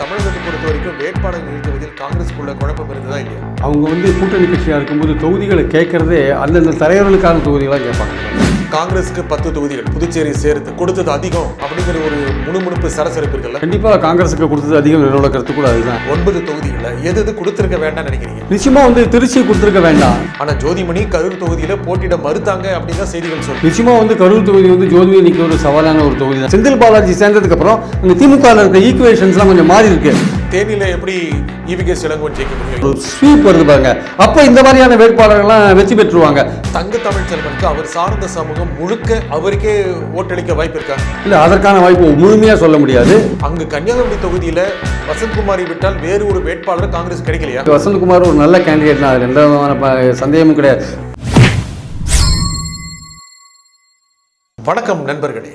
தமிழகத்தை பொறுத்த வரைக்கும் வேட்பாளர் நிறுத்துவதில் காங்கிரஸுக்குள்ள குழப்பம் இருந்ததா இல்லையா? அவங்க வந்து கூட்டணி கட்சியாக இருக்கும்போது தொகுதிகளை கேட்கறதே அந்தந்த தலைவர்களுக்கான தொகுதிகளாக கேட்பாங்க. காங்கிரஸுக்கு பத்து தொகுதிகள் புதுச்சேரி சேர்த்து கொடுத்தது அதிகம் அப்படிங்கிற ஒரு முணுமுணுப்பு சரசரப்பு இருக்குல்ல கண்டிப்பாக காங்கிரஸுக்கு கொடுத்தது அதிகம் என்னோட கருத்து கூட அதுதான். ஒன்பது தொகுதிகளில் எது எது கொடுத்திருக்க வேண்டாம்னு நினைக்கிறீங்க? நிச்சயமாக வந்து திருச்சி கொடுத்துருக்க வேண்டாம். ஆனா ஜோதிமணி கரூர் தொகுதியில போட்டியிட மறுத்தாங்க அப்படின்னு செய்திகள் சொல்லுது. நிச்சயமாக வந்து கரூர் தொகுதி வந்து ஜோதியை நிற்க ஒரு சவாலான ஒரு தொகுதி தான் செந்தில் பாலாஜி சேர்ந்ததுக்கு அப்புறம் அந்த திமுக இருக்க ஈக்குவேஷன்ஸ்லாம் கொஞ்சம் மாறி இருக்கு. தேனியில எப்படி இவிகே இளங்கோன் ஜெயிக்க முடியும் ஸ்வீப் வருது பாருங்க. அப்போ இந்த மாதிரியான வேட்பாளர்கள்லாம் வெற்றி பெற்றுருவாங்க. தங்க தமிழ் செல்வனுக்கு அவர் சார்ந்த சமூகம் முழுக்க அவருக்கே ஓட்டளிக்க வாய்ப்பு இருக்கா? இல்லை அதற்கான வாய்ப்பு முழுமையாக சொல்ல முடியாது. அங்கு கன்னியாகுமரி தொகுதியில வசந்த்குமாரி விட்டால் வேறு ஒரு வேட்பாளர் காங்கிரஸ் கிடைக்கலையா? வசந்தகுமார் ஒரு நல்ல கேண்டிடேட் தான். எந்த விதமான சந்தேகமும் கிடையாது. வணக்கம் நண்பர்களே.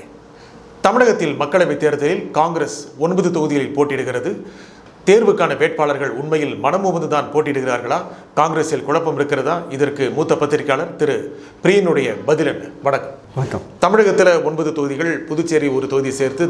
தமிழகத்தில் மக்களவைத் தேர்தலில் காங்கிரஸ் ஒன்பது தொகுதிகளில் போட்டியிடுகிறது. தேர்வுக்கான வேட்பாளர்கள் உண்மையில் மனமுவந்து தான் போட்டியிடுகிறார்களா? காங்கிரஸில் குழப்பம் இருக்கிறதா? இதற்கு மூத்த பத்திரிகையாளர் திரு பிரியனுடைய பதில் என்ன? வணக்கம். வணக்கம். தமிழகத்தில் ஒன்பது தொகுதிகள் புதுச்சேரி ஒரு தொகுதி சேர்த்து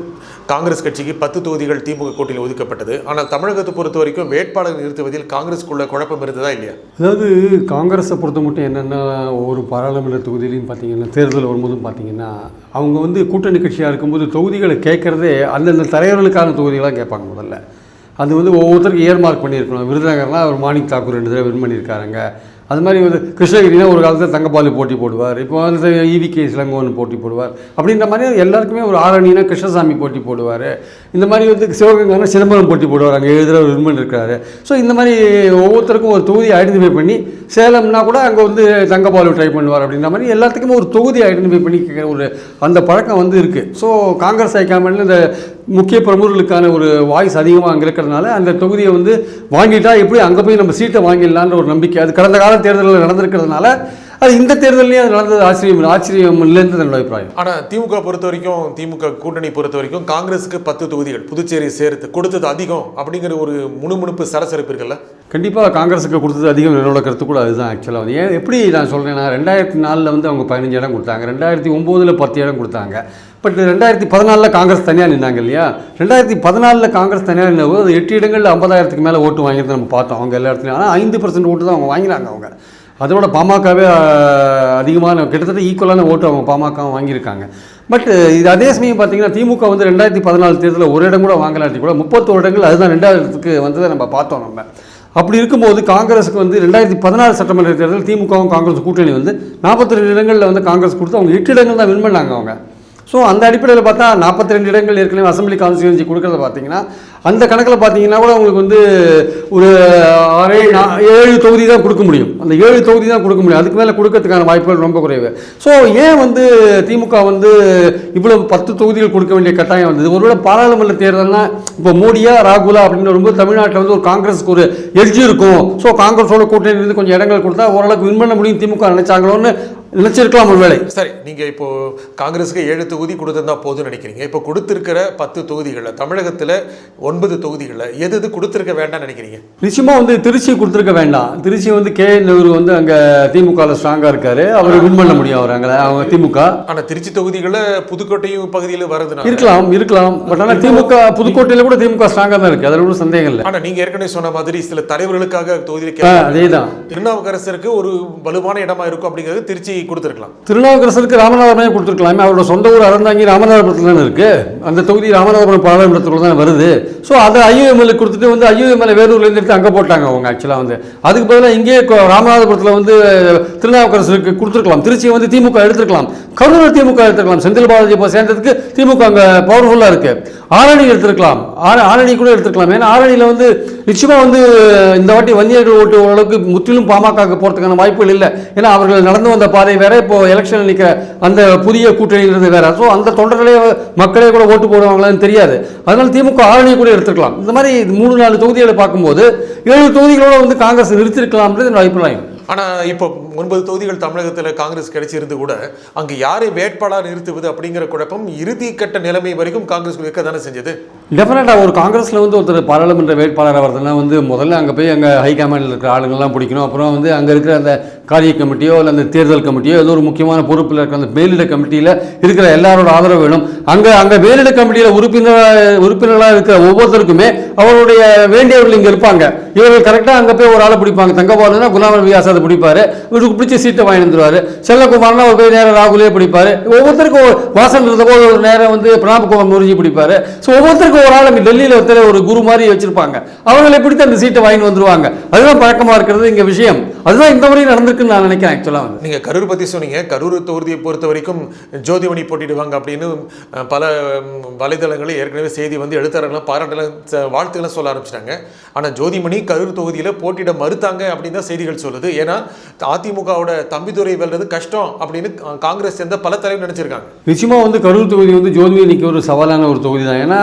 காங்கிரஸ் கட்சிக்கு பத்து தொகுதிகள் திமுக கூட்டணியில் ஒதுக்கப்பட்டது. ஆனால் தமிழகத்தை பொறுத்த வரைக்கும் வேட்பாளர் நிறுத்துவதில் காங்கிரஸுக்குள்ள குழப்பம் இருந்ததா இல்லையா? அதாவது காங்கிரஸை பொறுத்த மட்டும் என்னென்னா ஒவ்வொரு பாராளுமன்ற தொகுதியிலையும் பார்த்தீங்கன்னா தேர்தல் வரும்போதும் பார்த்தீங்கன்னா அவங்க வந்து கூட்டணி கட்சியாக இருக்கும்போது தொகுதிகளை கேட்குறதே அந்தந்த தலைவர்களுக்கான தொகுதிகளாக கேட்பாங்க முதல்ல. அது வந்து ஒவ்வொருத்தருக்கும் ஏர்மார்க் பண்ணியிருக்கணும். விருதுநகர்னால் அவர் மாணிக் தாக்கூர் ரெண்டு தடவை வின் பண்ணியிருக்காருங்க. அது மாதிரி வந்து கிருஷ்ணகிரினா ஒரு காலத்தில் தங்கப்பாலு போட்டி போடுவார். இப்போ வந்து இவி கே இளங்கோவன் போட்டி போடுவார். அப்படின்ற மாதிரி எல்லாருக்குமே ஒரு ஆரணினா கிருஷ்ணசாமி போட்டி போடுவார். இந்த மாதிரி வந்து சிவகங்கானா சிதம்பரம் போட்டி போடுவார். அங்கே ஏழு ஒரு வின் இருக்கிறாரு ஸோ இந்த மாதிரி ஒவ்வொருத்தருக்கும் ஒரு தொகுதி ஐடென்டிஃபை பண்ணி சேலம்னா கூட அங்கே வந்து தங்கப்பாலு ட்ரை பண்ணுவார் அப்படின்ற மாதிரி எல்லாத்துக்குமே ஒரு தொகுதி ஐடென்டிஃபை பண்ணி கேட்குற ஒரு அந்த பழக்கம் வந்து இருக்குது ஸோ காங்கிரஸ் ஐக்காமல் இந்த முக்கிய பிரமுகர்களுக்கான ஒரு வாய்ஸ் அதிகமாக அங்கே இருக்கிறதுனால அந்த தொகுதியை வந்து வாங்கிட்டா எப்படி அங்கே போய் நம்ம சீட்டை வாங்கிடலான்ற ஒரு நம்பிக்கை. அது கடந்த கால தேர்தலில் நடந்திருக்கிறதுனால அது இந்த தேர்தலையும் அது நடந்தது ஆச்சரியம். ஆச்சரியம் இல்லைன்றது என்னோட அபிப்பிராயம். ஆனா திமுக பொறுத்த வரைக்கும் திமுக கூட்டணி பொறுத்த வரைக்கும் காங்கிரஸுக்கு பத்து தொகுதிகள் புதுச்சேரி சேர்த்து கொடுத்தது அதிகம் அப்படிங்கிற ஒரு முணுமுணுப்பு சரசரப்பு இருக்குல்ல கண்டிப்பாக காங்கிரஸுக்கு கொடுத்தது அதிகம் என்னோட கருத்து கூட அதுதான் ஆக்சுவலாக வந்து. ஏன் எப்படி நான் சொல்கிறேன்னா ரெண்டாயிரத்தி நாலில் வந்து அவங்க பதினஞ்சு இடம் கொடுத்தாங்க. ரெண்டாயிரத்தி ஒம்போதில் பத்து இடம் கொடுத்தாங்க. பட் ரெண்டாயிரத்தி பதினாலில் காங்கிரஸ் தனியாக நின்னாங்க இல்லையா? ரெண்டாயிரத்தி பதினாலில் காங்கிரஸ் தனியாக நின்னபோது அது எட்டு இடங்களில் ஐம்பதாயிரத்துக்கு மேலே ஓட்டு வாங்கிறது நம்ம பார்த்தோம். அவங்க எல்லா இடத்துலையும். ஆனால் ஐந்து பர்சன்ட் ஓட்டு தான் அவங்க வாங்கினாங்க அவங்க. அதோட பாமகவே அதிகமான கிட்டத்தட்ட ஈக்குவலான ஓட்டு அவங்க பாமக வாங்கியிருக்காங்க. பட் இது அதே சமயம் பார்த்தீங்கன்னா திமுக வந்து ரெண்டாயிரத்தி பதினாலு தேர்தலில் ஒரு இடம் கூட வாங்கலாட்டி கூட முப்பத்தோரு இடங்கள் அதுதான் ரெண்டாயிரத்துக்கு வந்ததை நம்ம பார்த்தோம் நம்ம. அப்படி இருக்கும்போது காங்கிரஸுக்கு வந்து ரெண்டாயிரத்தி பதினாறு சட்டமன்ற தேர்தல் திமுகவும் காங்கிரஸ் கூட்டணி வந்து நாற்பத்தி ரெண்டு இடங்களில் வந்து காங்கிரஸ் கொடுத்து அவங்க எட்டு இடங்கள் தான் வின் பண்ணாங்க அவங்க. ஸோ அந்த அடிப்படையில் பார்த்தா நாற்பத்தி ரெண்டு இடங்கள் ஏற்கனவே அசம்பிளி கான்ஸ்டியூன்சி கொடுக்குறத பார்த்தீங்கன்னா அந்த கணக்கில் பார்த்தீங்கன்னா கூட உங்களுக்கு வந்து ஒரு ஆறு ஏழு தொகுதி தான் கொடுக்க முடியும். அந்த ஏழு தொகுதி தான் கொடுக்க முடியும். அதுக்கு மேலே கொடுக்கறதுக்கான வாய்ப்புகள் ரொம்ப குறைவு. ஸோ ஏன் வந்து திமுக வந்து இவ்வளோ பத்து தொகுதிகள் கொடுக்க வேண்டிய கட்டாயம் வந்தது? ஒருவேளை பாராளுமன்ற தேர்தல்னா இப்போ மோடியா ராகுலா அப்படின்னு வரும்போது தமிழ்நாட்டில் வந்து ஒரு காங்கிரஸுக்கு ஒரு எட்ஜ் இருக்கும். ஸோ காங்கிரஸோட கூட்டணி இருந்து கொஞ்சம் இடங்கள் கொடுத்தா ஓரளவுக்கு வின் பண்ண முடியும் திமுக நினைச்சாங்களோன்னு நினைச்சிருக்கலாம் ஒருவேளை. சரி நீங்க இப்போ காங்கிரஸுக்கு ஏழு தொகுதி கொடுத்திருந்தா போதும்னு நினைக்கிறீங்க. இப்போ கொடுத்திருக்கிற பத்து தொகுதிகளில் தமிழகத்துல ஒன்பது தொகுதிகளில் எது எது கொடுத்திருக்க வேண்டாம்னு நினைக்கிறீங்க? நிச்சயமா வந்து திருச்சி கொடுத்துருக்க வேண்டாம். திருச்சி வந்து கே நேரு வந்து அங்க திமுகவில் ஸ்ட்ராங்கா இருக்காரு. அவர் வின் பண்ண முடியும் அவர் அங்கே அவங்க திமுக. ஆனா திருச்சி தொகுதிகளில் புதுக்கோட்டையும் பகுதியில் வருதுன்னா? இருக்கலாம் இருக்கலாம். பட் ஆனால் திமுக புதுக்கோட்டையில கூட திமுக ஸ்ட்ராங்கா தான் இருக்கு. அதில் ஒன்றும் சந்தேகம் இல்லை. ஆனா நீங்க ஏற்கனவே சொன்ன மாதிரி சில தலைவர்களுக்காக தொகுதியில் ஆ, கே- அதேதான். திருநாவுக்கரசருக்கு ஒரு வலுவான இடமா இருக்கும் அப்படிங்கிறது திருச்சி கொடுத்துருக்கலாம். திருநாவுக்கரசருக்கு ராமநாதபுரமே கொடுத்துருக்கலாமே. அவரோட சொந்த ஊர் அறந்தாங்கி ராமநாதபுரத்தில் தானே இருக்கு. அந்த தொகுதி ராமநாதபுரம் பாராளுமன்றத்துக்குள்ள தான் வருது. ஸோ அதை ஐயூஎம்எல் கொடுத்துட்டு வந்து ஐயூஎம்எல் வேலூர்லேருந்து எடுத்து அங்கே போட்டாங்க அவங்க ஆக்சுவலாக வந்து. அதுக்கு பதிலாக இங்கேயே ராமநாதபுரத்தில் வந்து திருநாவுக்கரசருக்கு கொடுத்துருக்கலாம். திருச்சியை வந்து திமுக எடுத்துருக்கலாம். கரூர் திமுக எடுத்துருக்கலாம். செந்தில் பாலாஜி இப்போ சேர்ந்ததுக்கு திமுக அங்கே பவர்ஃபுல்லாக இருக்கு. ஆரணி எடுத்திருக்கலாம். ஆர- ஆரணி கூட எடுத்துருக்கலாம். ஏன்னா ஆரணியில் வந்து நிச்சயமாக வந்து இந்த வாட்டி வன்னியர்கள் ஓட்டு ஓரளவுக்கு முற்றிலும் பாமக போகிறதுக்கான வாய்ப்புகள் இல்லை. ஏன்னா அவர்கள் நடந்து வந்த பாதை வேற இப்போ எலெக்ஷன் நிற்கிற அந்த புதிய கூட்டணிங்கிறது வேற. ஸோ அந்த தொண்டர்களே மக்களே கூட ஓட்டு போடுவாங்களான்னு தெரியாது. அதனால திமுக ஆரணி கூட எடுத்துக்கலாம் இந்த மாதிரி மூணு நாலு தொகுதிகளை பார்க்கும்போது ஏழு தொகுதிகளோட வந்து காங்கிரஸ் நிறுத்திருக்கலாம்ன்றது என்னோட அபிப்பிராயம். ஆனா இப்போ ஒன்பது தொகுதிகள் தமிழகத்தில் காங்கிரஸ் கிடைச்சிருந்து கூட அங்கு யாரை வேட்பாளர் நிறுத்துவது அப்படிங்கிற குழப்பம் இறுதி கட்ட நிலைமை வரைக்கும் காங்கிரஸ் இருக்க தானே செஞ்சது? டெஃபினட்டாக ஒரு காங்கிரஸில் வந்து ஒருத்தர் பாராளுமன்ற வேட்பாளர் வரதுனா வந்து முதல்ல அங்கே போய் அங்கே ஹைகமாண்டில் இருக்கிற ஆளுங்கள்லாம் பிடிக்கணும். அப்புறம் வந்து அங்கே இருக்கிற அந்த காரிய கமிட்டியோ இல்லை அந்த தேர்தல் கமிட்டியோ ஏதோ ஒரு முக்கியமான பொறுப்பில் இருக்கிற அந்த மேலிட கமிட்டியில் இருக்கிற எல்லாரோட ஆதரவு வேணும். அங்கே அங்கே மேலிட கமிட்டியில் உறுப்பினர் உறுப்பினராக இருக்கிற ஒவ்வொருத்தருக்குமே அவருடைய வேண்டியவர்கள் இங்கே இருப்பாங்க. இவர்கள் கரெக்டாக அங்கே போய் ஒரு ஆளை பிடிப்பாங்க. தங்கபாலுனா குலாம் நபி ஆசாத் பிடிப்பாரு. இவருக்கு பிடிச்ச சீட்டை வாங்கி வந்துருவாரு. செல்லகுமார்னா ஒரு போய் நேரம் ராகுலே பிடிப்பாரு. ஒவ்வொருத்தருக்கும் வாசல் வாசன் இருந்தபோது ஒரு நேரம் வந்து பிரணாப் குமார் முருகி பிடிப்பாரு. ஸோ ஒவ்வொருத்தருக்கும் ஒரு ஆள் டெல்லியில் ஒருத்தர் ஒரு குரு மாதிரி வச்சிருப்பாங்க. அவர்களை பிடித்து அந்த சீட்டை வாங்கி வந்துருவாங்க. அதுதான் பழக்கமாக இருக்கிறது இங்கே விஷயம். அதுதான் இந்த முறை நடந்திருக்குன்னு நான் நினைக்கிறேன் ஆக்சுவலாக வந்து. நீங்க கரூர் பத்தி சொன்னீங்க. கரூர் தொகுதியை பொறுத்த வரைக்கும் ஜோதிமணி போட்டிடுவாங்க அப்படின்னு பல வலைதளங்களில் ஏற்கனவே செய்தி வந்து எழுத்தாளர்கள்லாம் பாராட்டலாம் ச- சொல்ல ஆரம்பிச்சிட்டாங்க. ஆனால் ஜோதிமணி கரூர் தொகுதியில போட்டியிட மறுத்தாங்க அப்படின்னு தான் செய்திகள் சொல்லுது. ஏன்னா அதிமுகவோட தம்பிதுரை வெல்றது கஷ்டம் அப்படின்னு காங்கிரஸ் சேர்ந்த பல தலைவர் நினைச்சிருக்காங்க. நிச்சயமாக வந்து கரூர் தொகுதி வந்து ஜோதியை நிற்க ஒரு சவாலான ஒரு தொகுதி தான். ஏன்னா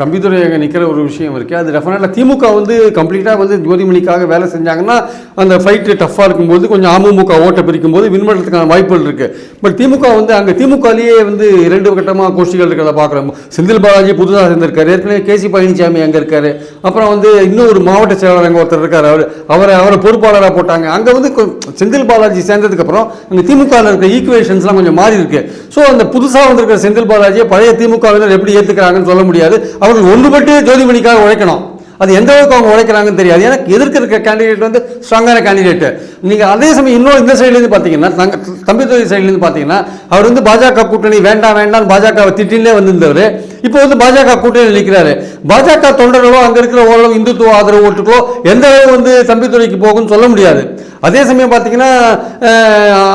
தம்பித்துறை அங்கே நிற்கிற ஒரு விஷயம் இருக்குது அது டெஃபினட்டாக திமுக வந்து கம்ப்ளீட்டாக வந்து ஜோதிமணிக்காக வேலை செஞ்சாங்கன்னா அந்த ஃபைட்டு டஃப்பாக இருக்கும்போது கொஞ்சம் அமமுக ஓட்டை பிரிக்கும் போது வின் பண்ணுறதுக்கான வாய்ப்புகள் இருக்குது பட் திமுக வந்து அங்கே திமுகலேயே வந்து இரண்டு கட்டமாக கோஷ்டிகள் இருக்கிறத பார்க்குறோம். செந்தில் பாலாஜி புதுசாக சேர்ந்திருக்காரு. ஏற்கனவே கேசி பழனிசாமி அங்கே இருக்காரு. அப்புறம் வந்து இன்னும் ஒரு மாவட்ட செயலாளர் அங்கே ஒருத்தர் இருக்கார். அவர் அவரை அவரை பொறுப்பாளராக போட்டாங்க. அங்கே வந்து செந்தில் பாலாஜி சேர்ந்ததுக்கப்புறம் அங்கே திமுகவில் இருக்க ஈக்குவேஷன்ஸ்லாம் கொஞ்சம் மாறி இருக்கு. ஸோ அந்த புதுசாக வந்திருக்கிற செந்தில் பாலாஜியை பழைய திமுகவினர் எப்படி ஏற்றுக்கிறாங்கன்னு சொல்ல முடியாது. அவர்கள் ஒன்றுபட்டு ஜோதிமணிக்காக உழைக்கணும். அது எந்த அளவுக்கு அவங்க உழைக்கிறாங்கன்னு தெரியாது. ஏன்னா எதிர்க்க இருக்க கேண்டிடேட் வந்து ஸ்ட்ராங்கான கேண்டிடேட் நீங்கள் அதே சமயம் இன்னும் இந்த சைட்லேருந்து பார்த்தீங்கன்னா தங்க தம்பித்துறை சைட்லேருந்து பார்த்தீங்கன்னா அவர் வந்து பாஜக கூட்டணி வேண்டாம் வேண்டாம் பாஜகவை திட்டிலே வந்திருந்தவர். இப்போ வந்து பாஜக கூட்டணி நிற்கிறாரு பாஜக தொண்டர்களோ அங்கே இருக்கிற ஓரளவு இந்துத்துவ ஆதரவு ஓட்டுகளோ எந்த அளவு வந்து தம்பித்துறைக்கு போகும்னு சொல்ல முடியாது. அதே சமயம் பார்த்தீங்கன்னா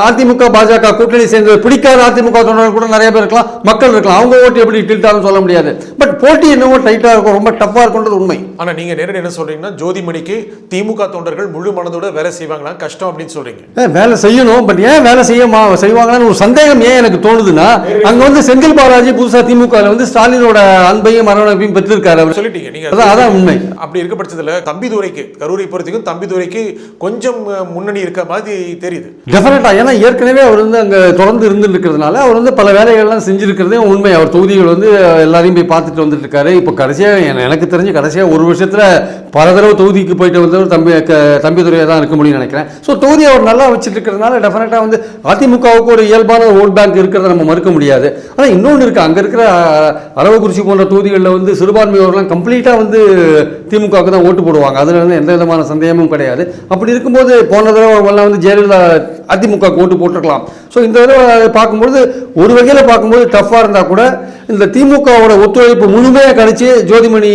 அதிமுக பாஜக கூட்டணி சேர்ந்து பிடிக்காத அதிமுக தொண்டர்கள் கூட நிறைய பேர் இருக்கலாம் மக்கள் இருக்கலாம். அவங்க ஓட்டு எப்படி டில்ட் ஆகும் சொல்ல முடியாது. பட் போட்டி என்னவோ டைட்டாக இருக்கும் ரொம்ப டஃப்பாக இருக்கும்ன்றது உண்மை. ஆனா நீங்க நேரடி என்ன சொல்றீங்கன்னா ஜோதிமணிக்கு திமுக தொண்டர்கள் முழு மனதோட வேலை செய்வாங்களா? கஷ்டம் அப்படின்னு சொல்றீங்க. ஏன் வேலை செய்யணும். பட் ஏன் வேலை செய்ய மா செய்வாங்கன்னு ஒரு சந்தேகம் ஏன் எனக்கு தோணுதுன்னா அங்க வந்து செந்தில் பாலாஜி புதுசா திமுக வந்து ஸ்டாலினோட அன்பையும் மரணப்பையும் பெற்றிருக்காரு அவர். சொல்லிட்டீங்க. நீங்க அதான் அதான் உண்மை. அப்படி இருக்க பட்சத்துல தம்பிதுரைக்கு கரூரை பொறுத்தவரைக்கும் தம்பிதுரைக்கு கொஞ்சம் முன்னணி இருக்க மாதிரி தெரியுது. டெஃபினட்டா ஏன்னா ஏற்கனவே அவர் வந்து அங்க தொடர்ந்து இருந்துட்டு இருக்கிறதுனால அவர் வந்து பல வேலைகள்லாம் செஞ்சிருக்கிறதே உண்மை. அவர் தொகுதிகள் வந்து எல்லாரையும் போய் பார்த்துட்டு வந்துட்டு இருக்காரு இப்போ கடைசியாக எனக்கு தெரிஞ்சு கடைசியாக ஒரு வருஷத்துல பல தடவை தொகுதிக்கு போயிட்டு வந்தவர் தம்பி தம்பி தம்பிதுரையாக தான் இருக்க முடியும்னு நினைக்கிறேன். ஸோ தொகுதி அவர் நல்லா வச்சுட்டு இருக்கிறதுனால டெஃபினட்டா வந்து அதிமுகவுக்கு ஒரு இயல்பான ஓட் பேங்க் இருக்கிறத நம்ம மறுக்க முடியாது. ஆனால் இன்னொன்று இருக்கு. அங்க இருக்கிற அரவக்குறிச்சி போன்ற தொகுதிகளில் வந்து சிறுபான்மையோர்லாம் கம்ப்ளீட்டாக வந்து திமுகவுக்கு தான் ஓட்டு போடுவாங்க. அதில் வந்து எந்த விதமான சந்தேகமும் கிடையாது. அப்படி இருக்கும்போது போன தடவை எல்லாம் வந்து ஜெயலலிதா அதிமுக ஓட்டு போட்டிருக்கலாம். ஸோ இந்த தடவை பார்க்கும்போது ஒரு வகையில் பார்க்கும்போது டஃப்பாக இருந்தால் கூட இந்த திமுகவோட ஒத்துழைப்பு முழுமையாக கழித்து ஜோதிமணி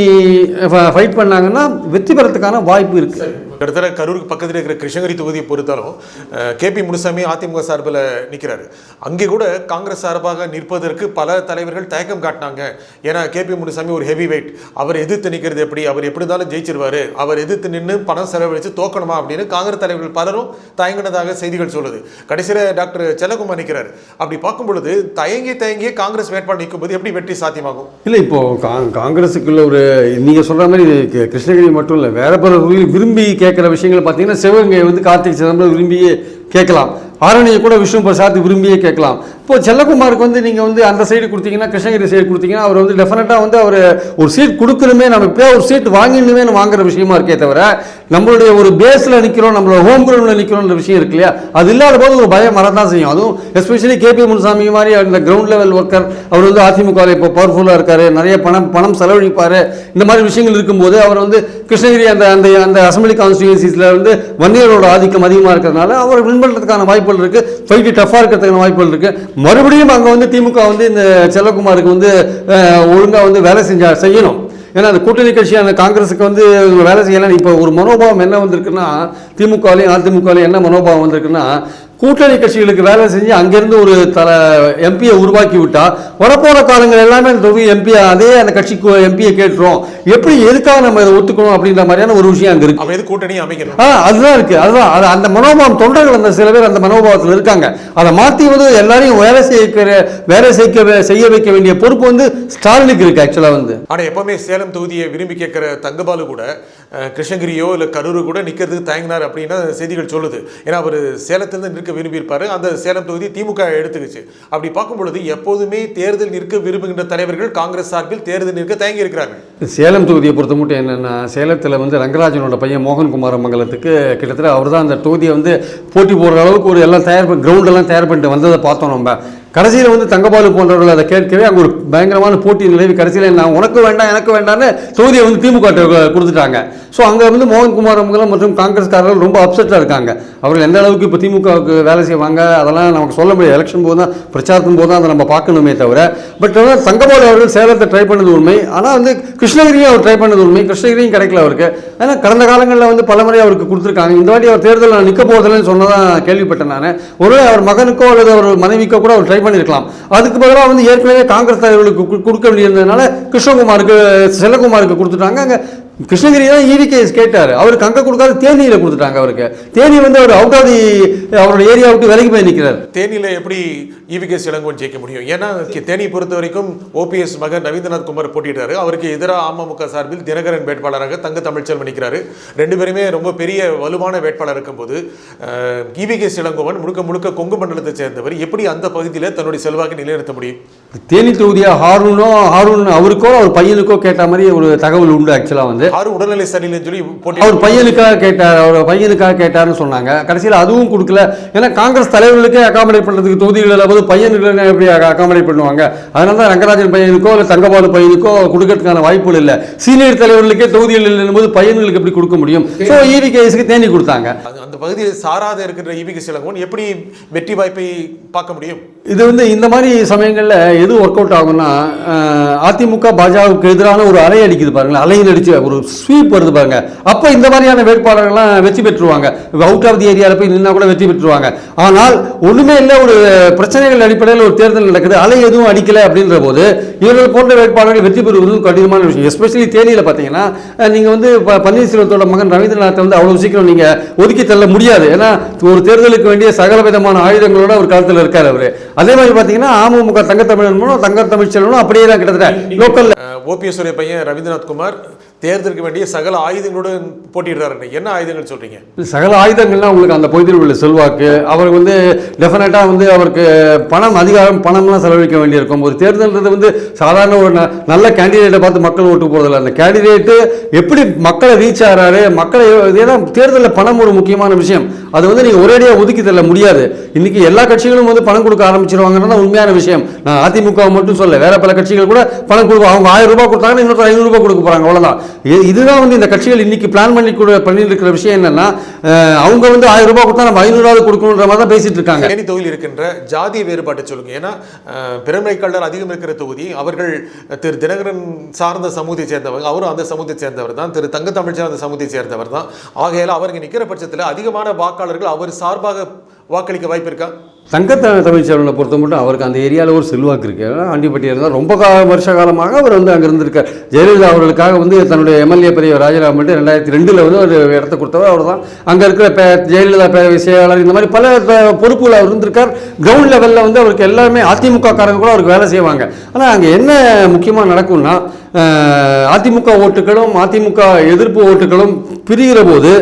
ஃபைட் பண்ணாங்கன்னா வெற்றி பெறத்துக்கான வாய்ப்பு இருக்குது கிட்டத்தட்ட கரூருக்கு பக்கத்தில் இருக்கிற கிருஷ்ணகிரி தொகுதியை பொறுத்தாலும் கேபி முனுசாமி அதிமுக சார்பில் நிற்கிறாரு அங்கே கூட காங்கிரஸ் சார்பாக நிற்பதற்கு பல தலைவர்கள் தயக்கம் காட்டினாங்க. ஏன்னா கேபி முனுசாமி ஒரு ஹெவி வெயிட் அவர் எதிர்த்து நிற்கிறது எப்படி? அவர் எப்படி இருந்தாலும் ஜெயிச்சிருவார். அவர் எதிர்த்து நின்று பணம் செலவழித்து தோக்கணுமா அப்படின்னு காங்கிரஸ் தலைவர்கள் பலரும் தயங்கினதாக செய்திகள் சொல்லுது. கடைசியில் டாக்டர் செல்லகுமார் நிற்கிறாரு அப்படி பார்க்கும் பொழுது தயங்கி தயங்கியே காங்கிரஸ் வேட்பாளர் நிற்கும்போது எப்படி வெற்றி சாத்தியமாகும்? இல்லை இப்போ கா- காங்கிரஸுக்குள்ள ஒரு நீங்கள் சொல்கிற மாதிரி கிருஷ்ணகிரி மட்டும் இல்லை வேற பல விரும்பி கே கேட்குற விஷயங்கள் பார்த்தீங்கன்னா சிவகங்கை வந்து கார்த்திக் சிதம்பரம் விரும்பியே கேட்கலாம். ஆரணியை கூட விஷ்ணு பிரசாத் விரும்பியே கேட்கலாம். இப்போ செல்லகுமாருக்கு வந்து நீங்கள் வந்து அந்த சைடு கொடுத்தீங்கன்னா கிருஷ்ணகிரி சைடு கொடுத்தீங்கன்னா அவர் வந்து டெஃபினட்டாக வந்து அவர் ஒரு சீட் கொடுக்கணுமே நம்ம இப்போ ஒரு சீட் வாங்கிடணுமே வாங்குற விஷயமா இருக்கே தவிர நம்மளுடைய ஒரு பேஸில் நிற்கிறோம் நம்மளோட ஹோம் கிரவுண்டில் நிற்கிறோம்ன்ற விஷயம் இருக்கு இல்லையா? அது இல்லாத போது ஒரு பயம் வரதான் செய்யும். அதுவும் எஸ்பெஷலி கேபி முனுசாமி மாதிரி அந்த கிரவுண்ட் லெவல் ஒர்க்கர் அவர் வந்து அதிமுகவில் இப்போ பவர்ஃபுல்லாக இருக்காரு நிறைய பணம் பணம் செலவழிப்பார். இந்த மாதிரி விஷயங்கள் இருக்கும்போது அவர் வந்து கிருஷ்ணகிரி அந்த அந்த அந்த அசம்பிளி கான்ஸ்டியூன்சிஸில் வந்து வன்னியரோட ஆதிக்கம் அதிகமாக இருக்கிறதுனால அவர் வின் பண்ணுறதுக்கான வாய்ப்புகள் இருக்குது ஃபைட்டு டஃப்பாக இருக்கிறதுக்கான வாய்ப்புகள் இருக்குது மறுபடியும் அங்கே வந்து திமுக வந்து இந்த செல்லகுமாருக்கு வந்து ஒழுங்காக வந்து வேலை செஞ்சா செய்யணும். ஏன்னா அந்த கூட்டணி கட்சியான காங்கிரஸுக்கு வந்து வேலை செய்யலாம் இப்போ ஒரு மனோபாவம் என்ன வந்திருக்குன்னா திமுகலையும் அதிமுகலையும் என்ன மனோபாவம் வந்திருக்குன்னா கூட்டணி கட்சிகளுக்கு வேலை செஞ்சு அங்கேருந்து ஒரு தல எம்பியை உருவாக்கி விட்டா வரப்போற காலங்கள் எல்லாமே அந்த தொகுதி எம்பி அதே அந்த கட்சிக்கு எம்பியை கேட்டுரும். எப்படி எதுக்காக நம்ம இதை ஒத்துக்கணும் அப்படின்ற மாதிரியான ஒரு விஷயம் அங்கே இருக்கு. அப்ப எது கூட்டணி அமைக்கணும்? ஆ அதுதான் இருக்கு. அதுதான். அது அந்த மனோபாவம் தொண்டர்கள் அந்த சில பேர் அந்த மனோபாவத்தில் இருக்காங்க. அதை மாற்றி வந்து எல்லாரையும் வேலை செய்ய வேலை செய்ய செய்ய வைக்க வேண்டிய பொறுப்பு வந்து ஸ்டாலினுக்கு இருக்கு ஆக்சுவலாக வந்து. ஆனா எப்பவுமே சேலம் தொகுதியை விரும்பி கேட்கிற தங்கபாலு கூட கிருஷ்ணகிரியோ இல்ல கரூர் கூட நிக்கிறதுக்கு தயங்கினார் அப்படின்னா செய்திகள் சொல்லுது. ஏன்னா அவர் சேலத்திலிருந்து நிற்க விரும்பியிருப்பாரு. அந்த சேலம் தொகுதி திமுக எடுத்துக்கிச்சு. அப்படி பார்க்கும் பொழுது எப்போதுமே தேர்தல் நிற்க விரும்புகின்ற தலைவர்கள் காங்கிரஸ் சார்பில் தேர்தல் நிற்க தயங்கி இருக்கிறார்கள். சேலம் தொகுதியை பொறுத்த மட்டும் என்னென்னா சேலத்தில் வந்து ரங்கராஜனோட பையன் மோகன்குமார் மங்கலத்துக்கு கிட்டத்தட்ட அவர் தான் அந்த தொகுதியை வந்து போட்டி போடுற அளவுக்கு ஒரு எல்லாம் தயார் கிரவுண்டெல்லாம் தயார் பண்ணிட்டு வந்ததை பார்த்தோம் நம்ம. கடைசியில் வந்து தங்கபாலு போன்றவர்கள் அதை கேட்கவே அங்கே ஒரு பயங்கரமான போட்டி நிலவி கடைசியில் நான் உனக்கு வேண்டாம் எனக்கு வேண்டாம்னு தொகுதியை வந்து திமுக கொடுத்துட்டாங்க. ஸோ அங்கே வந்து மோகன்குமார் மங்கலம் மற்றும் காங்கிரஸ்காரர்கள் ரொம்ப அப்செட்டாக இருக்காங்க. அவர்கள் எந்த அளவுக்கு இப்போ திமுகவுக்கு வேலை செய்வாங்க அதெல்லாம் நமக்கு சொல்ல முடியாது. எலெக்ஷன் போது தான் பிரச்சாரத்தின் போது தான் அதை நம்ம பார்க்கணுமே தவிர. பட் ஆனால் தங்கபாலு அவர்கள் சேலத்தை ட்ரை பண்ணது உண்மை. ஆனால் வந்து கிருஷ்ணகிரியும் அவர் ட்ரை பண்ணது உண்மை. கிருஷ்ணகிரியும் கிடைக்கல அவருக்கு. ஏன்னா கடந்த காலங்களில் வந்து பல முறை அவருக்கு கொடுத்துருக்காங்க. இந்த வாட்டி அவர் தேர்தலில் நிற்க போகிறதில்லன்னு சொன்னதான் கேள்விப்பட்டேன் நான். ஒருவேளை அவர் மகனுக்கோ அல்லது அவர் மனைவிக்கோ கூட அவர் ட்ரை பண்ணியிருக்கலாம் அதுக்கு பதிலாக வந்து ஏற்கனவே காங்கிரஸ் தலைவர்களுக்கு கொடுக்க வேண்டியிருந்ததுனால கிருஷ்ணகுமாருக்கு செல்லகுமாருக்கு கொடுத்துட்டாங்க. அங்கே கிருஷ்ணகிரி தான் ஈவிகேஎஸ் கேட்டார். அவருக்கு அங்கே கொடுக்காத தேனியில் கொடுத்துட்டாங்க அவருக்கு. தேனி வந்து அவர் அவுட் ஆஃப் தி அவரோட ஏரியா விட்டு விலகி போய் நிற்கிறார் தேனியில எப்படி இவிகேஸ் இளங்கோன் ஜெயிக்க முடியும். ஏன்னா தேனி பொறுத்த வரைக்கும் ஓபிஎஸ் மகன் ரவீந்திரநாத் குமார் போட்டிட்டாரு அவருக்கு எதிராக அமமுக சார்பில் தினகரன் வேட்பாளராக தங்க தமிழ்ச்செல்வன் நிற்கிறாரு ரெண்டு பேருமே ரொம்ப பெரிய வலுவான வேட்பாளர் இருக்கும்போது இவிகேஸ் இளங்கோவன் முழுக்க முழுக்க கொங்கு மண்டலத்தை சேர்ந்தவர். எப்படி அந்த பகுதியில் தன்னுடைய செல்வாக்கை நிலைநிறுத்த முடியும்? தேனி தொகுதியா? ஹாரூனோ ஹாரூன் அவருக்கோ அவர் பையனுக்கோ கேட்ட மாதிரி ஒரு தகவல் உண்டு ஆக்சுவலாக வந்து. யாரும் உடல்நிலை சரியில்லைன்னு சொல்லி அவர் பையனுக்காக கேட்டார் அவர் பையனுக்காக கேட்டார்னு சொன்னாங்க. கடைசியில் அதுவும் கொடுக்கல. ஏன்னா காங்கிரஸ் தலைவர்களுக்கே அகாமடேட் பண்ணுறதுக்கு தொகுதிகளில் போது பையனுக்கு எப்படி அகாமடேட் பண்ணுவாங்க? அதனால தான் ரங்கராஜன் பையனுக்கோ இல்லை தங்கபாலு பையனுக்கோ கொடுக்கறதுக்கான வாய்ப்புகள் இல்லை. சீனியர் தலைவர்களுக்கே தொகுதிகள் இல்லைன்னு பையன்களுக்கு எப்படி கொடுக்க முடியும்? ஸோ ஈவி கேஸுக்கு தேனி கொடுத்தாங்க. அந்த- பகுதியில் சாராத இருக்கின்ற இவிகேஸ் இளங்கோவன் எப்படி வெற்றி வாய்ப்பை பார்க்க முடியும்? இது வந்து இந்த மாதிரி சமயங்களில் எது ஒர்க் அவுட் ஆகும்னா அதிமுக பாஜகவுக்கு எதிரான ஒரு அலை அடிக்குது பாருங்களேன். அலையில் அடிச்சு ஒரு ஸ்வீப் வருது பாருங்க. அப்போ இந்த மாதிரியான வேட்பாளர்கள்லாம் வெற்றி பெற்றுருவாங்க. அவுட் ஆஃப் தி ஏரியாவில் போய் நின்னா கூட வெற்றி பெற்றுருவாங்க. ஆனால் ஒன்றுமே இல்லை ஒரு பிரச்சனைகள் அடிப்படையில் ஒரு தேர்தல் நடக்குது. அலை எதுவும் அடிக்கலை அப்படின்ற போது இவர்கள் போன்ற வேட்பாளர்கள் வெற்றி பெறுவது கடினமான விஷயம். எஸ்பெஷலி தேனியில் பார்த்தீங்கன்னா நீங்கள் வந்து பன்னீர்செல்வத்தோட மகன் ரவீந்திரநாத்தை வந்து அவ்வளோ சீக்கிரம் நீங்கள் ஒதுக்கி தள்ள முடியாது. ஏன்னா ஒரு தேர்தலுக்கு வேண்டிய சகல விதமான ஆயுதங்களோட ஒரு காலத்தில் இருக்கார் அவர். அதே மாதிரி பார்த்தீங்கன்னா அமமுக தங்கத்தமிழன் மூலம் தங்க தமிழ்ச்செல்வனும் அப்படியே தான் கிட்டத்தட்ட லோக்கல் ஓபிஎஸ் உடைய பையன் ரவீந்திரநாத் குமார் தேர்தலுக்கு வேண்டிய சகல ஆயுதங்களுடன் போட்டிடுறாரு என்ன ஆயுதங்கள் சொல்றீங்க? சகல ஆயுதங்கள்லாம் உங்களுக்கு அந்த பகுதியில் உள்ள செல்வாக்கு. அவர் வந்து டெஃபினட்டாக வந்து அவருக்கு பணம் அதிகாரம் பணம்லாம் செலவழிக்க வேண்டியிருக்கும். ஒரு தேர்தல்ன்றது வந்து சாதாரண ஒரு ந- நல்ல கேண்டிடேட்டை பார்த்து மக்கள் ஓட்டு போகிறதில்ல அந்த கேண்டிடேட்டு எப்படி மக்களை ரீச் ஆகிறாரு மக்களை ஏன்னா தேர்தலில் பணம் ஒரு முக்கியமான விஷயம். அது வந்து நீங்கள் ஒரேடியாக ஒதுக்கி தள்ள முடியாது. இன்றைக்கி எல்லா கட்சிகளும் வந்து பணம் கொடுக்க ஆரம்பிச்சிருவாங்கன்னு தான் உண்மையான விஷயம். நான் அதிமுக மட்டும் சொல்ல வேற பல கட்சிகள் கூட பணம் கொடுக்க அவங்க ஆயிரம் ரூபாய் கொடுத்தாங்கன்னா இன்னொரு ஐநூறு ரூபாய் கொடுக்க போகிறாங்க அவ்வளோதான் இதுதான் வந்து இந்த கட்சிகள் இன்னைக்கு பிளான் பண்ணி கூட பண்ணிட்டு இருக்கிற விஷயம் என்னன்னா அவங்க வந்து ஆயிரம் ரூபாய் கொடுத்தா நம்ம ஐநூறாவது கொடுக்கணுன்ற மாதிரி தான் பேசிட்டு இருக்காங்க. தேனி தொகுதியில் இருக்கின்ற ஜாதி வேறுபாட்டை சொல்லுங்க. ஏன்னா அஹ், அதிகம் இருக்கிற தொகுதி அவர்கள் திரு தினகரன் சார்ந்த சமூகத்தை சேர்ந்தவங்க அவரும் அந்த சமூகத்தை சேர்ந்தவர் தான். திரு தங்க தமிழ்ச்சி அந்த சமூகத்தை சேர்ந்தவர் தான். ஆகையால அவருக்கு நிற்கிற பட்சத்தில் அதிகமான வாக்காளர்கள் அவர் சார்பாக வாக்களிக்க வாய்ப்பு இருக்கா? தங்க தமிழ் சேவலை பொறுத்த மட்டும் அவருக்கு அந்த ஏரியாவில் ஒரு செல்வாக்கு இருக்கு. ஏன்னா இருந்தால் ரொம்ப கா வருஷ காலமாக அவர் வந்து அங்கே இருந்திருக்கார். ஜெயலலிதா அவர்களுக்காக வந்து தன்னுடைய எம்எல்ஏ பெரிய ராஜினாமா பண்ணிட்டு ரெண்டாயிரத்தி ரெண்டில் வந்து ஒரு இடத்த கொடுத்தவர் அவர் தான் அங்கே இருக்கிற பே ஜெயலலிதா பேரவை செயலாளர் இந்த மாதிரி பல பொறுப்புகள் அவர் இருந்திருக்கார். கிரவுண்ட் லெவலில் வந்து அவருக்கு எல்லாருமே அதிமுக காரங்க கூட அவருக்கு வேலை செய்வாங்க. ஆனால் அங்கே என்ன முக்கியமாக நடக்கும்னா அதிமுக ஓட்டுகளும் அதிமுக எதிர்ப்பு ஓட்டுகளும் பிரிகிற போது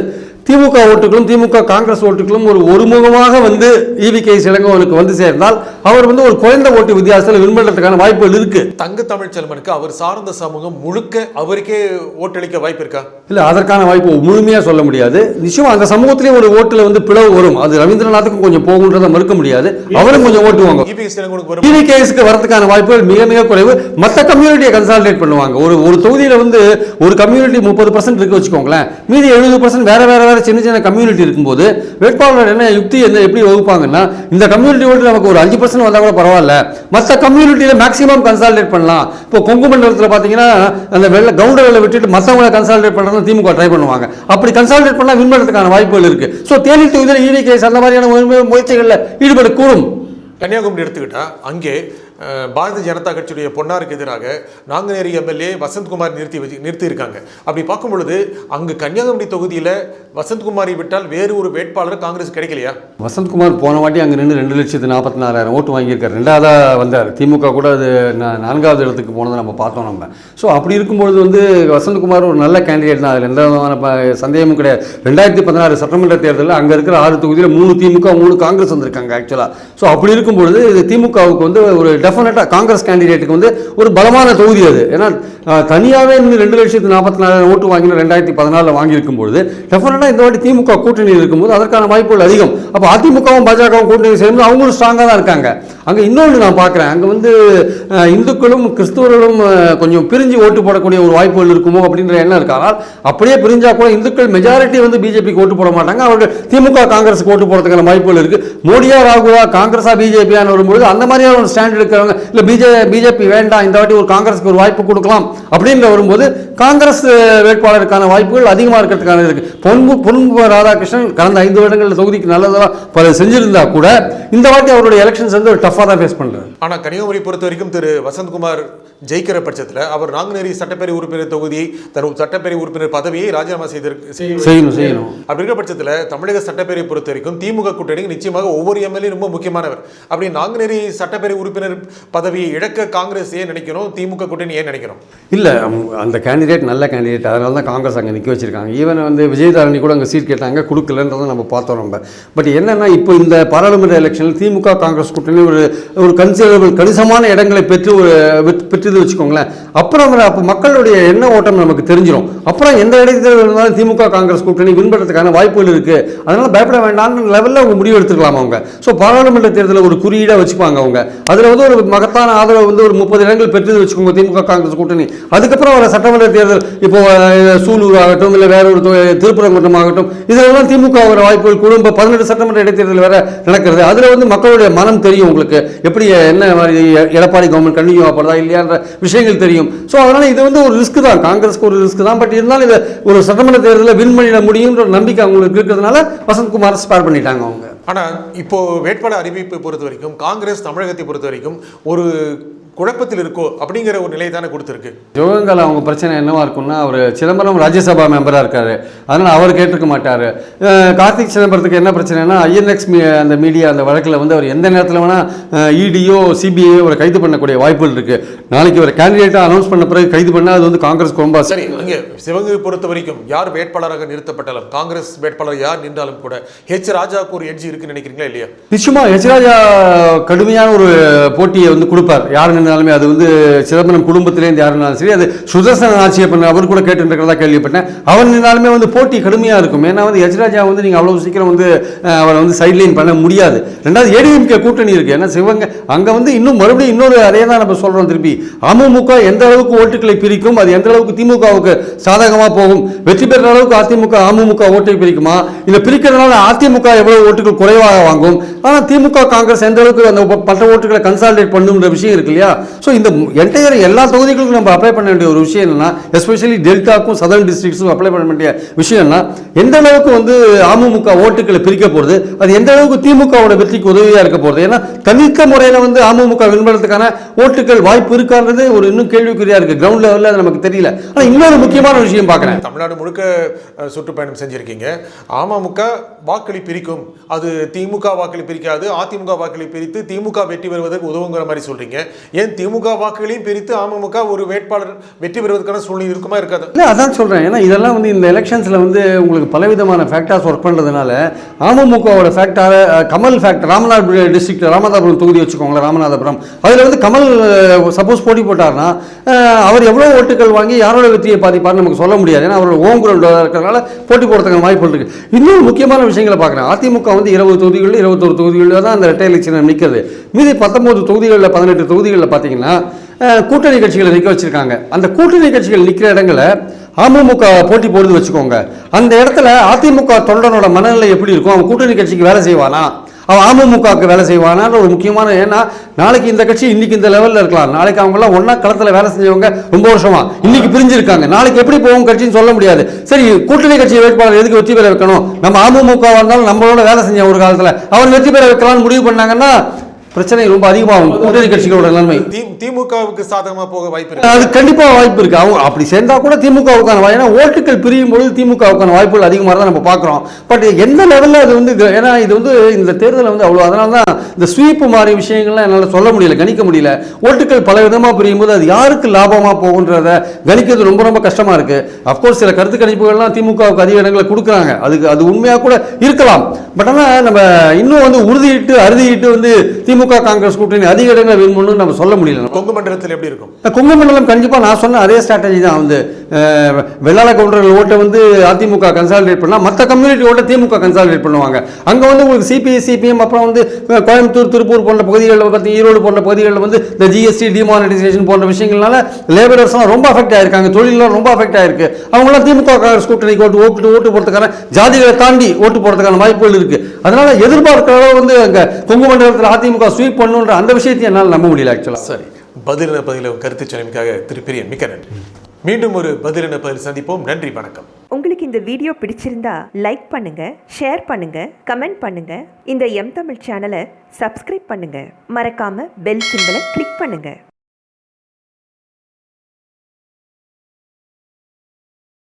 திமுக ஓட்டுகளும் திமுக காங்கிரஸ் ஓட்டுகளும் ஒரு ஒருமுகமாக வந்து இவி கே இளங்கோவனுக்கு வந்து சேர்ந்தால் அவர் வந்து ஒரு குறைந்த ஓட்டு வித்தியாசத்தில் வின் பண்ணுறதுக்கான வாய்ப்புகள் இருக்கு. தங்க தமிழ்ச்செல்வனுக்கு அவர் சார்ந்த சமூகம் முழுக்க அவருக்கே ஓட்டளிக்க வாய்ப்பு இருக்கா? இல்லை அதற்கான வாய்ப்பு முழுமையாக சொல்ல முடியாது. நிச்சயம் அந்த சமூகத்திலே ஒரு ஓட்டில் வந்து பிளவு வரும். அது ரவீந்திரநாத்துக்கும் கொஞ்சம் போகுன்றதை மறுக்க முடியாது. அவரும் கொஞ்சம் ஓட்டு வாங்க இபிஎஸ் இளங்கோனுக்கு வரும். டிவி கேஸுக்கு வரதுக்கான வாய்ப்புகள் மிக மிக குறைவு. மற்ற கம்யூனிட்டியை கன்சாலிடேட் பண்ணுவாங்க. ஒரு ஒரு தொகுதியில் வந்து ஒரு கம்யூனிட்டி முப்பது பர்சன்ட் இருக்கு வச்சுக்கோங்களேன். மீதி எழுபது பர்சன்ட் வேற வேற வேற சின்ன சின்ன கம்யூனிட்டி இருக்கும்போது வேட்பாளர் என்ன யுக்தி என்ன எப்படி வகுப்பாங்கன்னா இந்த கம்யூனிட்டி ஓட்டு நமக்கு ஒரு அஞ்சு பர்சன்ட் வந்தால் கூட பரவாயில்ல. மற்ற கம்யூனிட்டியில் மேக்ஸிமம் கன்சாலிடேட் பண்ணலாம். இப்போ கொங்கு மண்டலத்தில் பார்த்தீங்கன்னா அந்த வெள்ள கவுண்டர்களை விட்டுட்டு மற்றவங்களை கன்சாலிடேட் பண்ணுறது திமுக ட்ரை பண்ணுவாங்க. அப்படி கன்சாலிடேட் பண்ணால் வின் பண்ணுறதுக்கான வாய்ப்புகள் இருக்குது ஸோ தேனி தொகுதியில் ஈடி கேஸ் அந்த மாதிரியான முயற்சி- முயற்சிகளில் ஈடுபடக்கூடும். கன்னியாகுமரி எடுத்துக்கிட்டால் அங்கே பாரதிய ஜனதா கட்சியுடைய பொன்னாருக்கு எதிராக நாங்குநேரி எம்எல்ஏ வசந்த்குமார் நிறுத்தி வச்சு நிறுத்தி இருக்காங்க அப்படி பார்க்கும் பொழுது அங்கு கன்னியாகுமரி தொகுதியில் வசந்த்குமாரை விட்டால் வேறு ஒரு வேட்பாளர் காங்கிரஸ் கிடைக்கலையா? வசந்த்குமார் போன வாட்டி அங்கே நின்று ரெண்டு லட்சத்து நாற்பத்தி நாலாயிரம் ஓட்டு வாங்கியிருக்காரு. ரெண்டாவதாக வந்தார். திமுக கூட அது நான்காவது இடத்துக்கு போனதை நம்ம பார்த்தோம் நம்ம. ஸோ அப்படி இருக்கும்பொழுது வந்து வசந்த்குமார் ஒரு நல்ல கேண்டிடேட் தான். அதில் எந்த விதமான சந்தேகமும் கிடையாது. ரெண்டாயிரத்தி பதினாறு சட்டமன்ற தேர்தலில் அங்கே இருக்கிற ஆறு தொகுதியில் மூணு திமுக மூணு காங்கிரஸ் வந்திருக்காங்க ஆக்சுவலாக ஸோ அப்படி இருக்கும்பொழுது திமுகவுக்கு வந்து ஒரு டெஃபினட்டாக காங்கிரஸ் கேண்டிடேட்டுக்கு வந்து ஒரு பலமான தொகுதி அது. ஏன்னா தனியாகவே இருந்து ரெண்டு லட்சத்து நாற்பத்தி நாலாயிரம் ஓட்டு வாங்கின ரெண்டாயிரத்தி பதினாலில் வாங்கியிருக்கும் பொழுது டெஃபினட்டாக இந்த வாட்டி திமுக கூட்டணி இருக்கும்போது அதற்கான வாய்ப்புகள் அதிகம். அப்போ அதிமுகவும் பாஜகவும் கூட்டணி சேர்ந்து அவங்களும் ஸ்ட்ராங்காக தான் இருக்காங்க. அங்கே இன்னொன்று நான் பார்க்குறேன். அங்கே வந்து இந்துக்களும் கிறிஸ்துவர்களும் கொஞ்சம் பிரிஞ்சு ஓட்டு போடக்கூடிய ஒரு வாய்ப்புகள் இருக்குமோ அப்படின்ற எண்ணம் இருக்கு. ஆனால் அப்படியே பிரிஞ்சா கூட இந்துக்கள் மெஜாரிட்டி வந்து பிஜேபிக்கு ஓட்டு போட மாட்டாங்க. அவர்கள் திமுக காங்கிரஸுக்கு ஓட்டு போடுறதுக்கான வாய்ப்புகள் இருக்குது மோடியா ராகுலா காங்கிரஸா பிஜேபியான்னு வரும்பொழுது அந்த மாதிரியான ஒரு ஸ்டாண்ட் எடுக்கிறவங்க இல்லை பிஜே பிஜேபி வேண்டாம் இந்த வாட்டி ஒரு காங்கிரஸுக்கு ஒரு வாய்ப்பு கொடுக்கலாம் அப்படின்ற வரும்போது காங்கிரஸ் வேட்பாளருக்கான வாய்ப்புகள் அதிகமாக இருக்கிறதுக்கான இருக்கு. பொன்பு பொன்பு ராதாகிருஷ்ணன் கடந்த ஐந்து வருடங்களில் தொகுதிக்கு நல்லதாக பல செஞ்சிருந்தா கூட இந்த வாட்டி அவருடைய எலெக்ஷன்ஸ் வந்து ஒரு டஃப்பாக தான் ஃபேஸ் பண்ணுறாரு ஆனால் கன்னியாகுமரி பொறுத்த வரைக்கும் திரு வசந்த்குமார் ஜெயிக்கிற பட்சத்தில் அவர் நாங்குநேரி சட்டப்பேரவை உறுப்பினர் தொகுதியை தன் சட்டப்பேரவை உறுப்பினர் பதவியை ராஜினாமா செய்திருக்கு செய்ய- செய்யணும் செய்யணும். அப்படி இருக்க பட்சத்தில் தமிழக சட்டப்பேரவை பொறுத்த வரைக்கும் திமுக கூட்டணிக்கு நிச்சயமாக ஒவ்வொரு எம்எல்ஏ ரொம்ப முக்கியமானவர். அப்படி நாங்குநேரி சட்டப்பேரவை உறுப்பினர் பதவியை இழக்க காங்கிரஸ் ஏன் நினைக்கிறோம்? திமுக கூட்டணி ஏன் நினைக்கிறோம்? இல்லை அந்த கேண்டிடேட் நல்ல கேண்டிடேட் அதனால தான் காங்கிரஸ் அங்கே நிற்க வச்சிருக்காங்க. ஈவன் வந்து விஜயதாரணி கூட அங்கே சீட் கேட்டாங்க கொடுக்கலன்றதை நம்ம பார்த்தோம் நம்ம பட் என்னன்னா இப்போ இந்த பாராளுமன்ற எலெக்ஷனில் திமுக காங்கிரஸ் கூட்டணி ஒரு ஒரு கன்சிடரபிள் கணிசமான இடங்களை பெற்று ஒரு பெற்றது வச்சுக்கோங்களேன். அப்புறம் அப்போ மக்களுடைய எண்ண ஓட்டம் நமக்கு தெரிஞ்சிடும் அப்புறம் எந்த இடத்துல இருந்தாலும் திமுக காங்கிரஸ் கூட்டணி வின் பண்ணுறதுக்கான வாய்ப்புகள் இருக்குது அதனால் பயப்பட வேண்டாம்னு லெவலில் அவங்க முடிவு எடுத்துக்கலாம் அவங்க. ஸோ பாராளுமன்ற தேர்தலில் ஒரு குறியீடாக வச்சுப்பாங்க அவங்க. அதில் வந்து ஒரு மகத்தான ஆதரவு வந்து ஒரு முப்பது இடங்கள் பெற்றது வச்சுக்கோங்க திமுக காங்கிரஸ் கூட்டணி. அதுக்கப்புறம் வர சட்டமன்ற தேர்தல் இப்போ சூலூர் ஆகட்டும் இல்லை வேற ஒரு திருப்பரங்குன்றம் ஆகட்டும் இதெல்லாம் திமுக வர வாய்ப்புகள் குடும்ப பதினெட்டு சட்டமன்ற இடைத்தேர்தல் வேற நடக்கிறது. அதில் வந்து மக்களுடைய மனம் தெரியும் உங்களுக்கு. எப்படி என்ன மாதிரி எடப்பாடி கவர்மெண்ட் கண்டினியூ ஆகப்படுதா இல்லையான்ற விஷயங்கள் தெரியும். ஸோ அதனால் இது வந்து ஒரு ரிஸ்க் தான். காங்கிரஸ்க்கு ஒரு ரிஸ்க் தான். பட் இருந்தாலும் இதை ஒரு சட்டமன்ற தேர்தலில் வின் பண்ணிட முடியுன்ற நம்பிக்கை அவங்களுக்கு இருக்கிறதுனால வசந்த்குமார் ஸ்பேர் பண்ணிட்டாங்க அவங்க. ஆனால் இப்போ வேட்பாளர் அறிவிப்பை பொறுத்த வரைக்கும் காங்கிரஸ் தமிழகத்தை பொறுத்த வரைக்கும் ஒரு குழப்பத்தில் இருக்கோ அப்படிங்கிற ஒரு நிலை தானே கொடுத்துருக்கு. சிவகங்கால அவங்க பிரச்சனை என்னவா இருக்கும்னா அவர் சிதம்பரம் ராஜ்யசபா மெம்பராக இருக்காரு. அதனால் அவர் கேட்டிருக்க மாட்டார். கார்த்திக் சிதம்பரத்துக்கு என்ன பிரச்சனைனா ஐஎன்எக்ஸ் அந்த மீடியா அந்த வழக்கில் வந்து அவர் எந்த நேரத்தில் வேணால் இடியோ சிபிஐ அவரை கைது பண்ணக்கூடிய வாய்ப்புகள் இருக்குது நாளைக்கு அவர் கேண்டிடேட்டாக அனௌன்ஸ் பண்ண பிறகு கைது பண்ணால் அது வந்து காங்கிரஸ் ரொம்ப சரி இங்கே சிவகங்கை பொறுத்த வரைக்கும் யார் வேட்பாளராக நிறுத்தப்பட்டாலும் காங்கிரஸ் வேட்பாளர் யார் நின்றாலும் கூட ஹெச் ராஜாவுக்கு ஒரு எட்ஜ் இருக்குன்னு நினைக்கிறீங்களா இல்லையா? நிச்சயமா யசிராஜா கடுமையான ஒரு போட்டியை வந்து கொடுப்பார். யார் இருந்தாலுமே அது வந்து சிதம்பரம் குடும்பத்திலேருந்து யார் இருந்தாலும் சரி அது சுதர்சன ஆட்சியப்பன் அவர் கூட கேட்டுருக்கிறதா கேள்விப்பட்டேன். அவர் இருந்தாலுமே வந்து போட்டி கடுமையாக இருக்கும். ஏன்னா வந்து யஜ்ராஜா வந்து நீங்கள் அவ்வளோ சீக்கிரம் வந்து அவரை வந்து சைட்லைன் பண்ண முடியாது. ரெண்டாவது ஏடிஎம்கே கூட்டணி இருக்குது ஏன்னா சிவங்க அங்கே வந்து இன்னும் மறுபடியும் இன்னொரு அதே தான் நம்ம சொல்கிறோம் திருப்பி. அமமுக எந்த அளவுக்கு ஓட்டுகளை பிரிக்கும் அது எந்த அளவுக்கு திமுகவுக்கு சாதகமாக போகும் வெற்றி பெற்ற அளவுக்கு அதிமுக அமமுக ஓட்டை பிரிக்குமா? இல்லை பிரிக்கிறதுனால அதிமுக எவ்வளவு ஓட்டுகள் குறைவாக வாங்கும்? ஆனால் திமுக காங்கிரஸ் எந்த அளவுக்கு அந்த பட்ட ஓட்டுகளை கன்சாலிடேட் பண்ணுன்ற விஷயம் இருக்கு இல்லையா? ஸோ இந்த என்டையர் எல்லா தொகுதிகளுக்கும் நம்ம அப்ளை பண்ண வேண்டிய ஒரு விஷயம் என்னன்னா எஸ்பெஷலி டெல்டாக்கும் சதர்ன் டிஸ்ட்ரிக்ஸும் அப்ளை பண்ண வேண்டிய விஷயம் என்ன எந்த அளவுக்கு வந்து அமமுக ஓட்டுகளை பிரிக்க போகிறது அது எந்த அளவுக்கு திமுகவோட வெற்றிக்கு உதவியாக இருக்க போகிறது ஏன்னா தனித்த முறையில் வந்து அமமுக வின் பண்ணுறதுக்கான ஓட்டுகள் வாய்ப்பு இருக்கான்றது ஒரு இன்னும் கேள்விக்குறியாக இருக்குது கிரவுண்ட் லெவலில் அது நமக்கு தெரியல. ஆனால் இன்னொரு முக்கியமான விஷயம் பார்க்குறேன். தமிழ்நாடு முழுக்க சுற்றுப்பயணம் செஞ்சுருக்கீங்க. அமமுக வாக்களி பிரிக்கும். அது திமுக வாக்களி பிரிக்காது அதிமுக வாக்களி பிரித்து திமுக வெற்றி பெறுவதற்கு உதவுங்கிற மாதிரி சொல்றீங்க. ஏன் திமுக வாக்குகளையும் பிரித்து அமமுக ஒரு வேட்பாளர் வெற்றி பெறுவதற்கான சூழ்நிலை இருக்குமா இருக்காது? இல்லை அதான் சொல்கிறேன் ஏன்னா இதெல்லாம் வந்து இந்த எலெக்ஷன்ஸில் வந்து உங்களுக்கு பலவிதமான ஃபேக்டர்ஸ் ஒர்க் பண்ணுறதுனால அமமுகவோட factor Kamal factor Ramanathapuram district Ramanathapuram தொகுதி வச்சுக்கோங்களேன் ராமநாதபுரம். அதில் வந்து கமல் சப்போஸ் போட்டி போட்டார்னா அவர் எவ்வளோ ஓட்டுகள் வாங்கி யாரோட வெற்றியை பாதிப்பார்னு நமக்கு சொல்ல முடியாது. ஏன்னா அவரோட ஓம் குரல் இருக்கிறதுனால போட்டி போடுறதுக்கான வாய்ப்பு இருக்கு. இன்னொரு முக்கியமான விஷயங்களை பார்க்குறேன். அதிமுக வந்து இருபது தொகுதிகளில் இருபத்தொரு தொகுதிகளில் தான் அந்த ரெட்டை எலெக்ஷன் நிற்கிறது மீதி பத்தொம்போது தொகுதிகளில் பதினெட்டு தொகுதிகளில் பார்த்தீங்கன்னா கூட்டணி கட்சிகளை நிற்க வச்சுருக்காங்க. அந்த கூட்டணி கட்சிகள் நிற்கிற இடங்கள அமமுக போட்டி போடுது வச்சுக்கோங்க. அந்த இடத்துல அதிமுக தொண்டனோட மனநிலை எப்படி இருக்கும்? அவன் கூட்டணி கட்சிக்கு வேலை செய்வானா? அவன் அமமுகவுக்கு வேலை செய்வானான்ற ஒரு முக்கியமான ஏன்னா நாளைக்கு இந்த கட்சி இன்னைக்கு இந்த லெவலில் இருக்கலாம். நாளைக்கு அவங்கெல்லாம் ஒன்றா களத்தில் வேலை செஞ்சவங்க ரொம்ப வருஷமா. இன்னைக்கு பிரிஞ்சிருக்காங்க. நாளைக்கு எப்படி போகும் கட்சின்னு சொல்ல முடியாது. சரி கூட்டணி கட்சி வேட்பாளர் எதுக்கு வெற்றி பெற வைக்கணும்? நம்ம அமமுக இருந்தாலும் நம்மளோட வேலை செஞ்ச ஒரு காலத்தில் அவன் வெற்றி பெற வைக்கலாம்னு முடிவு பண்ணாங்கன்னா பிரச்சனை ரொம்ப அதிகமாகும். கூட்டணி கட்சிகளோட நிலைமை தி- திமுகவுக்கு சாதகமா போக வாய்ப்பு இருக்கு. அது கண்டிப்பா வாய்ப்பு இருக்கு. அவங்க அப்படி சேர்ந்தா கூட திமுகவுக்கான ஏன்னா ஓட்டுகள் பிரியும் பொழுது திமுகவுக்கான வாய்ப்புகள் அதிகமாக தான் நம்ம பார்க்குறோம். பட் எந்த லெவலில் அது வந்து ஏன்னா இது வந்து இந்த தேர்தலில் வந்து அவ்வளோ அதனால தான் இந்த ஸ்வீப் மாதிரி விஷயங்கள்லாம் என்னால் சொல்ல முடியல கணிக்க முடியல. ஓட்டுகள் பல விதமாக பிரியும் போது அது யாருக்கு லாபமாக போகுன்றத கணிக்கிறது ரொம்ப ரொம்ப கஷ்டமா இருக்கு. அஃப்கோர்ஸ் சில கருத்து கணிப்புகள்லாம் திமுகவுக்கு அதிக இடங்களை கொடுக்குறாங்க. அதுக்கு அது உண்மையாக கூட இருக்கலாம். பட் ஆனால் நம்ம இன்னும் வந்து உறுதியிட்டு அறுதியிட்டு வந்து திமுக காங்கிரஸ் கூட்டணி அதிக இடங்களை வின் பண்ணணும்னு நம்ம சொல்ல முடியல. கொங்கு மண்டலத்தில் எப்படி இருக்கும்? கும்பமண்டலம் கண்டிப்பாக நான் சொன்ன அதே ஸ்ட்ராட்டஜி தான் வந்து. வெள்ளாள கவுண்டர்கள் ஓட்டை வந்து அதிமுக கன்சாலிடேட் பண்ணால் மற்ற கம்யூனிட்டி ஓட்டை திமுக கன்சாலிடேட் பண்ணுவாங்க. அங்கே வந்து உங்களுக்கு சிபிஐ சிபிஎம் அப்புறம் வந்து கோயம்புத்தூர் திருப்பூர் போன்ற பகுதிகளில் பார்த்து ஈரோடு போன்ற பகுதிகளில் வந்து இந்த ஜிஎஸ்டி டிமானிட்டைசேஷன் போன்ற விஷயங்கள்னால லேபரர்ஸ்லாம் ரொம்ப அஃபெக்ட் ஆயிருக்காங்க. தொழிலெலாம் ரொம்ப அஃபெக்ட் ஆயிருக்கு. அவங்களாம் திமுக காங்கிரஸ் கூட்டணிக்கு ஓட்டு ஓட்டு ஓட்டு போடுறதுக்கான ஜாதிகளை தாண்டி ஓட்டு போடுறதுக்கான வாய்ப்புகள் இருக்குது அதனால் எதிர்பார்க்கிற அளவு வந்து அங்கே கொங்கு மண்டலத்தில் அதிமுக ஸ்வீப் பண்ணுன்ற அந்த விஷயத்தை என்னால் நம்ப முடியல ஆக்சுவலாக சரி. பதில் பதில கருத்து சொன்னமைக்காக திருப்பிரியன் மிக்க நன்றி. மீண்டும் ஒரு பதிலின பதில் சந்திப்போம். நன்றி வணக்கம். உங்களுக்கு இந்த வீடியோ பிடிச்சிருந்தா லைக் பண்ணுங்க ஷேர் பண்ணுங்க கமெண்ட் பண்ணுங்க. இந்த எம் தமிழ் சேனலை சப்ஸ்கிரைப் பண்ணுங்க. மறக்காம பெல் சிம்பிளை கிளிக் பண்ணுங்க.